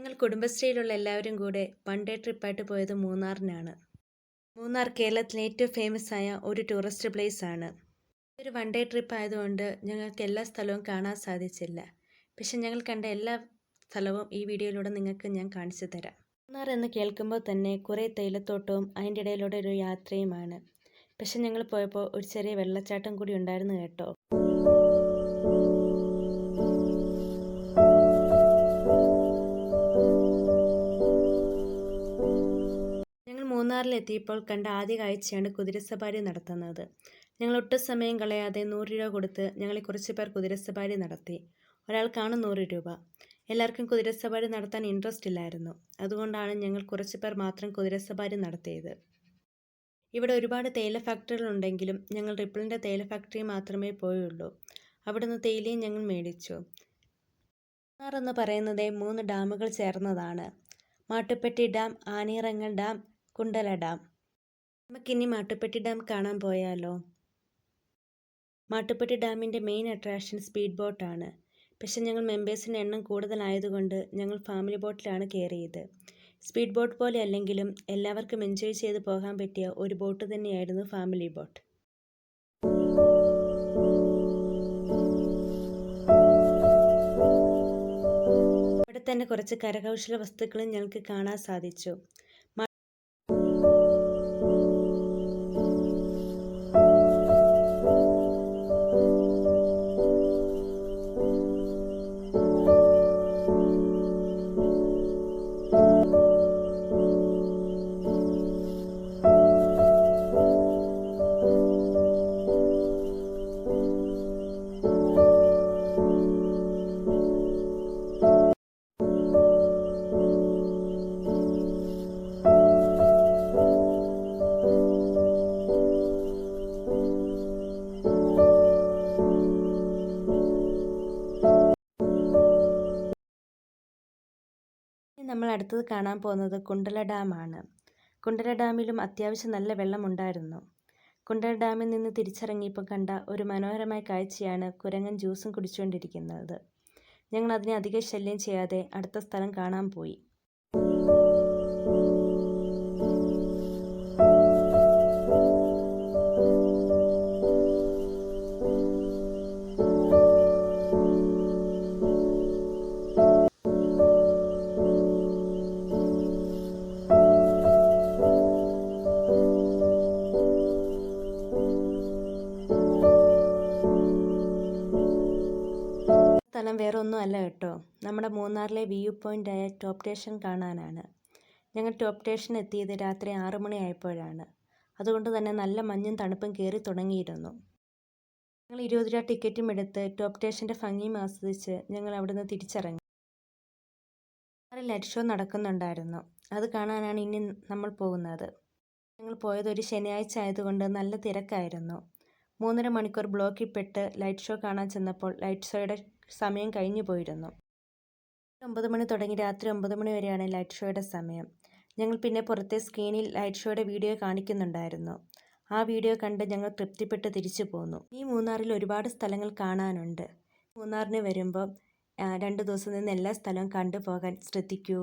ഞങ്ങൾ കുടുംബശ്രീയിലുള്ള എല്ലാവരും കൂടെ വൺ ഡേ ട്രിപ്പായിട്ട് പോയത് മൂന്നാറിനാണ്. മൂന്നാർ കേരളത്തിലെ ഏറ്റവും ഫേമസ് ആയ ഒരു ടൂറിസ്റ്റ് പ്ലേസ് ആണ്. ഒരു വൺ ഡേ ട്രിപ്പ് ആയതുകൊണ്ട് ഞങ്ങൾക്ക് എല്ലാ സ്ഥലവും കാണാൻ സാധിച്ചില്ല. പക്ഷെ ഞങ്ങൾ കണ്ട എല്ലാ സ്ഥലവും ഈ വീഡിയോയിലൂടെ നിങ്ങൾക്ക് ഞാൻ കാണിച്ചു തരാം. മൂന്നാർ എന്ന് കേൾക്കുമ്പോൾ തന്നെ കുറേ തേയിലത്തോട്ടവും അതിന്റെ ഇടയിലൂടെ ഒരു യാത്രയുമാണ്. പക്ഷെ ഞങ്ങൾ പോയപ്പോൾ ഒരു ചെറിയ വെള്ളച്ചാട്ടം കൂടി ഉണ്ടായിരുന്നു കേട്ടോ. മൂന്നാറിലെത്തിയപ്പോൾ കണ്ട ആദ്യ കാഴ്ചയാണ് കുതിരസവാരി നടത്തുന്നത്. ഞങ്ങൾ ഒട്ടും സമയം കളയാതെ നൂറ് രൂപ കൊടുത്ത് ഞങ്ങളെ കുറച്ച് പേർ കുതിരസവാരി നടത്തി. ഒരാൾക്കാണ് നൂറ് രൂപ. എല്ലാവർക്കും കുതിരസവാരി നടത്താൻ ഇൻട്രസ്റ്റ് ഇല്ലായിരുന്നു. അതുകൊണ്ടാണ് ഞങ്ങൾ കുറച്ച് പേർ മാത്രം കുതിരസവാരി നടത്തിയത്. ഇവിടെ ഒരുപാട് തേയില ഫാക്ടറികൾ ഉണ്ടെങ്കിലും ഞങ്ങൾ റിപ്പിളിന്റെ തേയില ഫാക്ടറി മാത്രമേ പോയുള്ളൂ. അവിടുന്ന് തേയിലയും ഞങ്ങൾ മേടിച്ചു. മൂന്നാർ എന്ന് പറയുന്നത് മൂന്ന് ഡാമുകൾ ചേർന്നതാണ്. Mattupetty dam Aneerangal dam Kundala dam നമുക്കിനി മാട്ടുപ്പെട്ടി ഡാം കാണാൻ പോയാലോ? മാട്ടുപ്പെട്ടി ഡാമിന്റെ മെയിൻ അട്രാക്ഷൻ സ്പീഡ് ബോട്ടാണ് പക്ഷേ ഞങ്ങൾ മെമ്പേഴ്സിന്റെ എണ്ണം കൂടുതലായതുകൊണ്ട് ഞങ്ങൾ ഫാമിലി ബോട്ടിലാണ് കയറിയത്. സ്പീഡ് ബോട്ട് പോലെ അല്ലെങ്കിലും എല്ലാവർക്കും എൻജോയ് ചെയ്ത് പോകാൻ പറ്റിയ ഒരു ബോട്ട് തന്നെയായിരുന്നു ഫാമിലി ബോട്ട് ഇവിടെ തന്നെ കുറച്ച് കരകൗശല വസ്തുക്കളും ഞങ്ങൾക്ക് കാണാൻ സാധിച്ചു. നമ്മൾ അടുത്തത് കാണാൻ പോകുന്നത് കുണ്ടല ഡാമാണ്. കുണ്ടല ഡാമിലും അത്യാവശ്യം നല്ല വെള്ളമുണ്ടായിരുന്നു. കുണ്ടല ഡാമിൽ നിന്ന് തിരിച്ചിറങ്ങിയപ്പോൾ കണ്ട ഒരു മനോഹരമായ കാഴ്ചയാണ് കുരങ്ങൻ ജ്യൂസും കുടിച്ചുകൊണ്ടിരിക്കുന്നത്. ഞങ്ങൾ അതിനെ അധികം ശല്യം ചെയ്യാതെ അടുത്ത സ്ഥലം കാണാൻ പോയി. ഒന്നും അല്ല കേട്ടോ. നമ്മുടെ മൂന്നാറിലെ വ്യൂ പോയിന്റ് ആയ ടോപ്പ് സ്റ്റേഷൻ കാണാനാണ്. ഞങ്ങൾ ടോപ്പ് സ്റ്റേഷൻ എത്തിയത് രാത്രി ആറു മണിയായപ്പോഴാണ് അതുകൊണ്ട് തന്നെ നല്ല മഞ്ഞും തണുപ്പും കയറി തുടങ്ങിയിരുന്നു. ഞങ്ങൾ ഇരുപത് രൂപ ടിക്കറ്റും എടുത്ത് ടോപ്പ് സ്റ്റേഷന്റെ ഭംഗിയും ആസ്വദിച്ച് ഞങ്ങൾ അവിടുന്ന് തിരിച്ചിറങ്ങി. മൂന്നാറിൽ ലൈറ്റ് ഷോ നടക്കുന്നുണ്ടായിരുന്നു. അത് കാണാനാണ് ഇനി നമ്മൾ പോകുന്നത്. ഞങ്ങൾ പോയത് ഒരു ശനിയാഴ്ച ആയതുകൊണ്ട് നല്ല തിരക്കായിരുന്നു. മൂന്നര മണിക്കൂർ ബ്ലോക്കിൽ പെട്ട് ലൈറ്റ് ഷോ കാണാൻ ചെന്നപ്പോൾ ലൈറ്റ് ഷോയുടെ സമയം കഴിഞ്ഞു പോയിരുന്നു. ഒമ്പത് മണി തുടങ്ങി രാത്രി ഒമ്പത് മണി വരെയാണ് ലൈറ്റ് ഷോയുടെ സമയം. ഞങ്ങൾ പിന്നെ പുറത്തെ സ്ക്രീനിൽ ലൈറ്റ് ഷോയുടെ വീഡിയോ കാണിക്കുന്നുണ്ടായിരുന്നു. ആ വീഡിയോ കണ്ട് ഞങ്ങൾ തൃപ്തിപ്പെട്ട് തിരിച്ചു പോന്നു. ഈ മൂന്നാറിൽ ഒരുപാട് സ്ഥലങ്ങൾ കാണാനുണ്ട്. മൂന്നാറിന് വരുമ്പോൾ രണ്ട് ദിവസം നിന്ന് എല്ലാ സ്ഥലവും കണ്ടു പോകാൻ ശ്രദ്ധിക്കൂ.